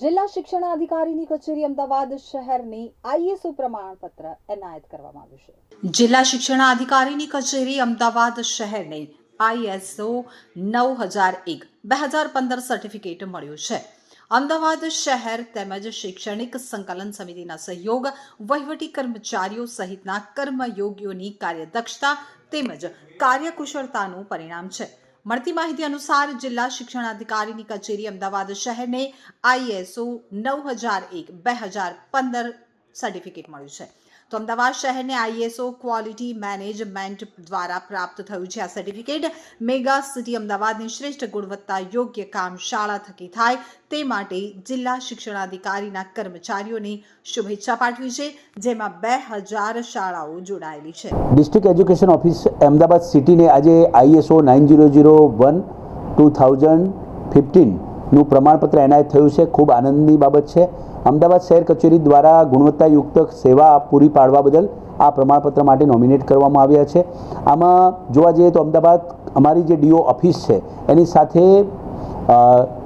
જિલ્લા શિક્ષણાધિકારીની કચેરી અમદાવાદ શહેરની આઈએસઓ પ્રમાણપત્ર એનાયત કરવામાં આવ્યું છે. જિલ્લા શિક્ષણાધિકારીની કચેરી અમદાવાદ શહેરને આઈએસઓ નવ હજાર એક, બે હજાર પંદર સર્ટિફિકેટ મળ્યું છે. અમદાવાદ શહેર તેમજ શૈક્ષણિક સંકલન સમિતિના સહયોગ, વહીવટી કર્મચારીઓ સહિતના કર્મયોગીઓની કાર્યદક્ષતા તેમજ કાર્યકુશળતાનું પરિણામ છે. મળતી માહિતી અનુસાર જિલ્લા શિક્ષણાધિકારીની કચેરી અમદાવાદ શહેરને આઈએસઓ નવ હજાર એક બે હજાર પંદર સર્ટિફિકેટ મળ્યું છે. તો અમદાવાદ શહેરને આઈએસઓ ક્વોલિટી મેનેજમેન્ટ દ્વારા પ્રાપ્ત થયું છે. આ સર્ટિફિકેટ મેગા સિટી અમદાવાદની શ્રેષ્ઠ ગુણવત્તા યોગ્ય કામ શાળા થકી થાય તે માટે જિલ્લા શિક્ષણાધિકારીના કર્મચારીઓને શુભેચ્છા પાઠવી છે, જેમાં બે હજાર શાળાઓ જોડાયેલી છે. ડિસ્ટ્રિક્ટ એજ્યુકેશન ઓફિસ અમદાવાદ સિટીને આજે ISO nine zero zero one two thousand ફિફ્ટીનનું પ્રમાણપત્ર એનાયત થયું છે. ખૂબ આનંદની બાબત છે. અમદાવાદ શહેર કચેરી દ્વારા ગુણવત્તાયુક્ત સેવા પૂરી પાડવા બદલ આ પ્રમાણપત્ર માટે નોમિનેટ કરવામાં આવ્યા છે. આમાં જોવા જઈએ તો અમદાવાદ અમારી જે ડીઓ ઓફિસ છે, એની સાથે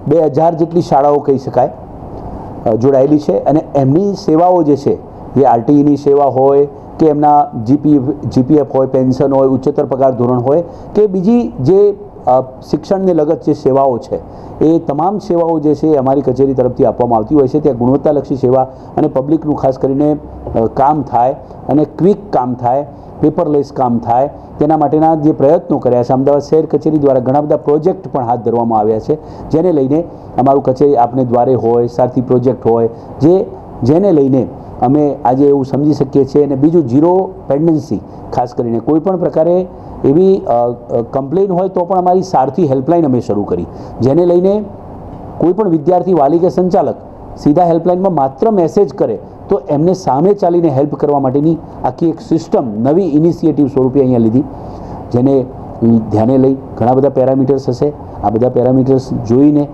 બે હજાર જેટલી શાળાઓ કહી શકાય જોડાયેલી છે અને એમની સેવાઓ જે છે, જે આરટીઈની સેવા હોય કે એમના જીપી, જીપીએફ હોય, પેન્શન હોય, ઉચ્ચતર પગાર ધોરણ હોય કે બીજી જે શિક્ષણને લગત જે સેવાઓ છે, એ તમામ સેવાઓ જે છે એ અમારી કચેરી તરફથી આપવામાં આવતી હોય છે. ત્યાં ગુણવત્તાલક્ષી સેવા અને પબ્લિકનું ખાસ કરીને કામ થાય અને ક્વિક કામ થાય, પેપરલેસ કામ થાય, તેના માટેના જે પ્રયત્નો કર્યા છે. અમદાવાદ શહેર કચેરી દ્વારા ઘણા બધા પ્રોજેક્ટ પણ હાથ ધરવામાં આવ્યા છે, જેને લઈને અમારું કચેરી આપને દ્વારે હોય, સારથી પ્રોજેક્ટ હોય, જે, જેને લઈને અમે આજે એવું સમજી શકીએ છીએ. અને બીજું ઝીરો પેન્ડન્સી ખાસ કરીને કોઈ પણ પ્રકારે એવી કમ્પ્લેન હોય તો પણ અમારી સારથી હેલ્પલાઇન અમે શરૂ કરી. જેને લઈને કોઈ પણ વિદ્યાર્થી વાલી કે સંચાલક સીધા હેલ્પલાઇનમાં માત્ર મેસેજ કરે, તો એમને સામે ચાલીને હેલ્પ કરવા માટેની આખી એક સિસ્ટમ નવી ઇનિશિયેટિવ સ્વરૂપે અહીંયા લીધી. જેને ધ્યાને લઈ ઘણા બધા પેરામીટર્સ હશે. આ બધા પેરામીટર્સ જોઈને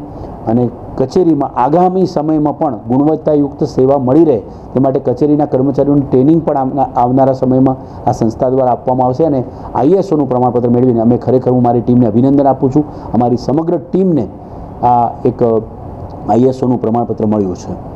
અને કચેરીમાં આગામી સમયમાં પણ ગુણવત્તાયુક્ત સેવા મળી રહે તે માટે કચેરીના કર્મચારીઓની ટ્રેનિંગ પણ આવનારા સમયમાં આ સંસ્થા દ્વારા આપવામાં આવશે અને આઈએસઓનું પ્રમાણપત્ર મેળવીને અમે ખરેખર હું મારી ટીમને અભિનંદન આપું છું. અમારી સમગ્ર ટીમને આ એક આઈએસઓનું પ્રમાણપત્ર મળ્યું છે.